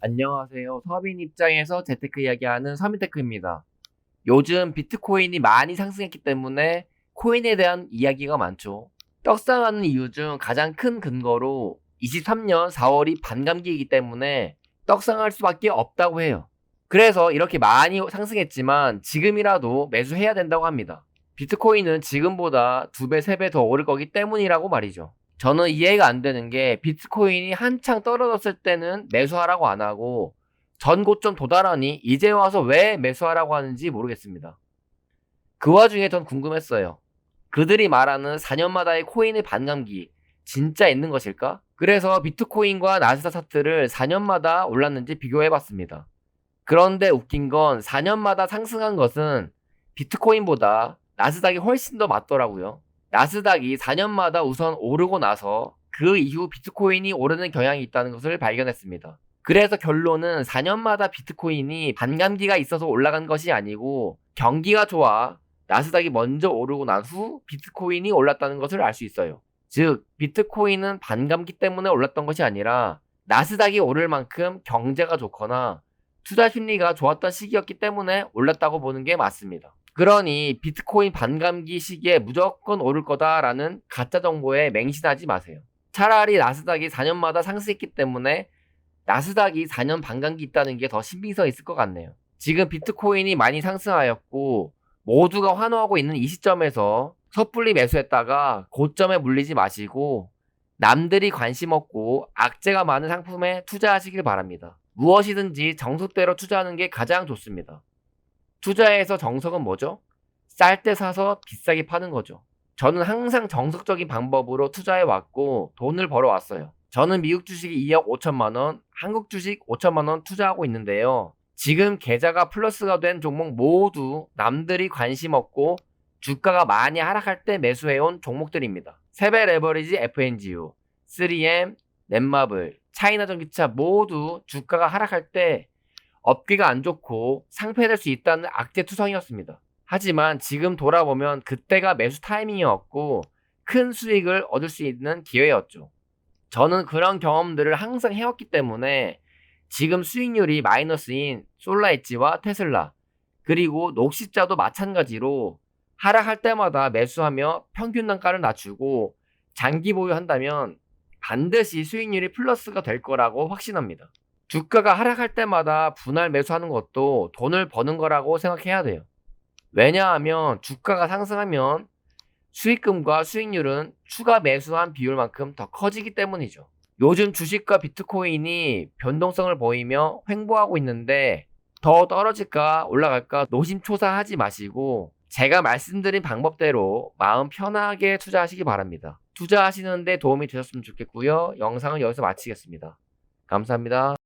안녕하세요. 서민 입장에서 재테크 이야기하는 서민테크입니다. 요즘 비트코인이 많이 상승했기 때문에 코인에 대한 이야기가 많죠. 떡상하는 이유 중 가장 큰 근거로 23년 4월이 반감기이기 때문에 떡상할 수밖에 없다고 해요. 그래서 이렇게 많이 상승했지만 지금이라도 매수해야 된다고 합니다. 비트코인은 지금보다 2배, 3배 더 오를 거기 때문이라고 말이죠. 저는 이해가 안 되는 게 비트코인이 한창 떨어졌을 때는 매수하라고 안 하고 전 고점 도달하니 이제 와서 왜 매수하라고 하는지 모르겠습니다. 그 와중에 전 궁금했어요. 그들이 말하는 4년마다의 코인의 반감기 진짜 있는 것일까? 그래서 비트코인과 나스닥 차트를 4년마다 올랐는지 비교해 봤습니다. 그런데 웃긴 건 4년마다 상승한 것은 비트코인보다 나스닥이 훨씬 더 맞더라고요. 나스닥이 4년마다 우선 오르고 나서 그 이후 비트코인이 오르는 경향이 있다는 것을 발견했습니다. 그래서 결론은 4년마다 비트코인이 반감기가 있어서 올라간 것이 아니고 경기가 좋아 나스닥이 먼저 오르고 난 후 비트코인이 올랐다는 것을 알 수 있어요. 즉, 비트코인은 반감기 때문에 올랐던 것이 아니라 나스닥이 오를 만큼 경제가 좋거나 투자 심리가 좋았던 시기였기 때문에 올랐다고 보는 게 맞습니다. 그러니 비트코인 반감기 시기에 무조건 오를 거다라는 가짜 정보에 맹신하지 마세요. 차라리 나스닥이 4년마다 상승했기 때문에 나스닥이 4년 반감기 있다는 게 더 신빙성 있을 것 같네요. 지금 비트코인이 많이 상승하였고 모두가 환호하고 있는 이 시점에서 섣불리 매수했다가 고점에 물리지 마시고 남들이 관심 없고 악재가 많은 상품에 투자하시길 바랍니다. 무엇이든지 정석대로 투자하는 게 가장 좋습니다. 투자에서 정석은 뭐죠? 쌀 때 사서 비싸게 파는 거죠. 저는 항상 정석적인 방법으로 투자해 왔고 돈을 벌어 왔어요. 저는 미국 주식이 2억 5천만 원, 한국 주식 5천만 원 투자하고 있는데요. 지금 계좌가 플러스가 된 종목 모두 남들이 관심 없고 주가가 많이 하락할 때 매수해온 종목들입니다. 세배 레버리지 FNGU, 3M, 넷마블, 차이나 전기차 모두 주가가 하락할 때 업계가 안 좋고 상폐될 수 있다는 악재 투성이었습니다. 하지만 지금 돌아보면 그때가 매수 타이밍이었고 큰 수익을 얻을 수 있는 기회였죠. 저는 그런 경험들을 항상 해왔기 때문에 지금 수익률이 마이너스인 솔라엣지와 테슬라 그리고 녹십자도 마찬가지로 하락할 때마다 매수하며 평균 단가를 낮추고 장기 보유한다면 반드시 수익률이 플러스가 될 거라고 확신합니다. 주가가 하락할 때마다 분할 매수하는 것도 돈을 버는 거라고 생각해야 돼요. 왜냐하면 주가가 상승하면 수익금과 수익률은 추가 매수한 비율만큼 더 커지기 때문이죠. 요즘 주식과 비트코인이 변동성을 보이며 횡보하고 있는데 더 떨어질까 올라갈까 노심초사하지 마시고 제가 말씀드린 방법대로 마음 편하게 투자하시기 바랍니다. 투자하시는데 도움이 되셨으면 좋겠고요. 영상은 여기서 마치겠습니다. 감사합니다.